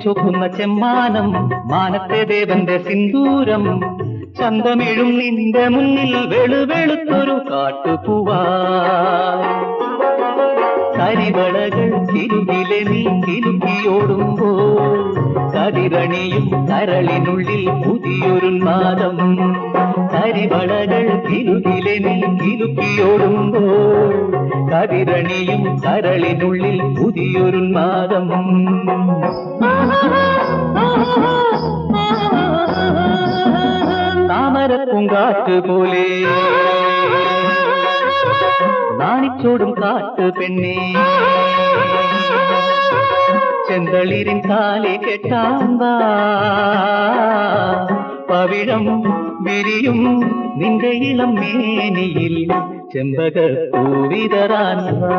മിന്നിച്ചൊക്കുന്ന ചെമ്മാനം മാനത്തെ ദേവന്റെ സിന്ദൂരം. ചന്തമിഴും നിന്റെ മുന്നിൽ വെളുവെളുത്തൊരു കാട്ടുപൂവാ കരിവളകൾ തിരുവിലെ നീ കിലുക്കിയോടുമ്പോൾ കതിരണിയും കരളിനുള്ളിൽ പുതിയൊരു നാദം. കരിവളകൾ തിരുവിലെ നീ கதிரணியும் கரளினுள்ளில் புதியொரு மாதம். தாமர பூங்காற்று போலே. நாணிச்சோடும் காட்டு பெண்ணே. செந்தளிரின் காலை கெட்டாம்பா பவிழம் വിരിയും നിന്റെ ഇളം മേനിയിൽ ചെമ്പക പൂവിതറാൻ വാ